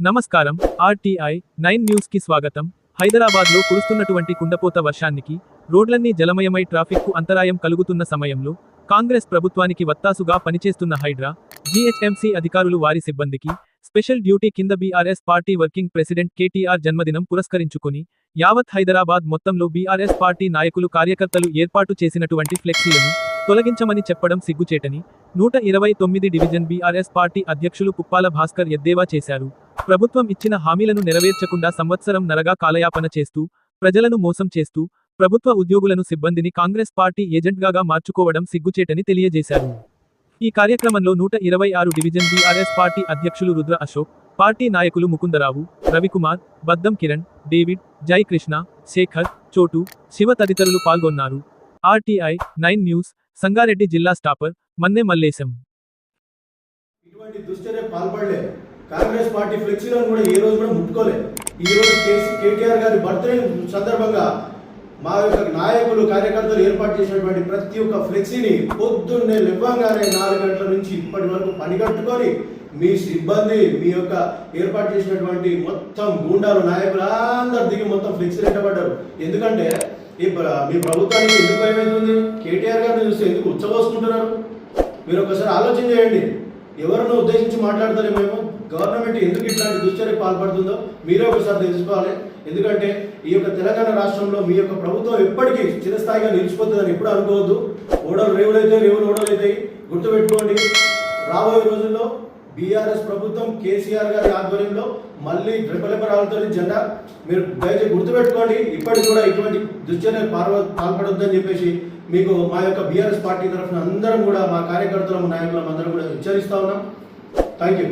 నమస్కారం. RTI nine న్యూస్కి స్వాగతం. హైదరాబాద్లో కురుస్తున్నటువంటి కుండపోత వర్షానికి రోడ్లన్నీ జలమయమై ట్రాఫిక్కు అంతరాయం కలుగుతున్న సమయంలో కాంగ్రెస్ ప్రభుత్వానికి వత్తాసుగా పనిచేస్తున్న హైడ్రా జీహెచ్ఎంసీ అధికారులు వారి సిబ్బందికి స్పెషల్ డ్యూటీ కింద BRS party working president KTR జన్మదినం పురస్కరించుకుని యావత్ హైదరాబాద్ మొత్తంలో బీఆర్ఎస్ పార్టీ నాయకులు కార్యకర్తలు ఏర్పాటు చేసినటువంటి ఫ్లెక్సీలను తొలగించమని చెప్పడం సిగ్గుచేటని నూట ఇరవై తొమ్మిది డివిజన్ బీఆర్ఎస్ పార్టీ అధ్యక్షులు పుప్పాల భాస్కర్ ఎద్దేవా చేశారు. ప్రభుత్వం ఇచ్చిన హామీలను నెరవేర్చకుండా సంవత్సరం నరగా కాలయాపన చేస్తూ ప్రజలను మోసం చేస్తూ ప్రభుత్వ ఉద్యోగులను సిబ్బందిని కాంగ్రెస్ పార్టీ ఏజెంట్గా మార్చుకోవడం సిగ్గుచేటని తెలియజేశారు. ఈ కార్యక్రమంలో నూట ఇరవై ఆరు డివిజన్ బీఆర్ఎస్ పార్టీ అధ్యక్షులు రుద్ర అశోక్ పార్టీ నాయకులు ముకుందరావు రవికుమార్ బద్దం కిరణ్ డేవిడ్ జై కృష్ణ శేఖర్ చోటు శివ తదితరులు పాల్గొన్నారు. ఆర్టీఐ నైన్ న్యూస్ సంగారెడ్డి జిల్లా స్టాపర్ మన్నె మల్లేశం. ఇటువంటి దుశ్చర్య పాల్పడలేదు కాంగ్రెస్ పార్టీ ఫ్లెక్సీలను కూడా ఏ రోజు కూడా ముట్టుకోలేదు. ఈ రోజు కేటీఆర్ గారి బర్త్డే సందర్భంగా మా యొక్క నాయకులు కార్యకర్తలు ఏర్పాటు చేసినటువంటి ప్రతి ఒక్క ఫ్లెక్సీని పొద్దున్నే లేవగానే నాలుగు గంటల నుంచి ఇప్పటి వరకు పని కట్టుకొని మీ సిబ్బంది మీ యొక్క ఏర్పాటు చేసినటువంటి మొత్తం గూండాలు నాయకులు అందరు దిగి మొత్తం ఫ్లెక్సీ పెట్టబడ్డారు ఎందుకంటే ఈ మీ ప్రభుత్వానికి ఎందుకు భయమవుతుంది కేటీఆర్ గారిని చూస్తే ఎందుకు ఉచ్చబోసుకుంటున్నారు? మీరు ఒకసారి ఆలోచన చేయండి. ఎవరిని ఉద్దేశించి మాట్లాడతారో మేము? గవర్నమెంట్ ఎందుకు ఇట్లాంటి దుశ్చర్య పాల్పడుతుందో మీరే ఒకసారి తెలుసుకోవాలి. ఎందుకంటే ఈ యొక్క తెలంగాణ రాష్ట్రంలో మీ యొక్క ప్రభుత్వం ఎప్పటికీ చిరస్థాయిగా నిలిచిపోతుందని ఎప్పుడు అనుకోవద్దు. ఓడలు రేవులైతే రేవులు ఓడలైతాయి గుర్తుపెట్టుకోండి రాబోయే రోజుల్లో బీఆర్ఎస్ ప్రభుత్వం కేసీఆర్ గారి ఆధ్వర్యంలో మళ్ళీ రెపలెపరాలతో జెండా మీరు దయచేసి గుర్తుపెట్టుకోండి. ఇప్పటికి కూడా ఇటువంటి దుశ్చర్య పాల్వ పాల్పడొద్దని చెప్పేసి మీకు మా యొక్క బీఆర్ఎస్ పార్టీ తరఫున అందరం కూడా మా కార్యకర్తలు నాయకులం అందరం కూడా హెచ్చరిస్తా ఉన్నాం. Thank you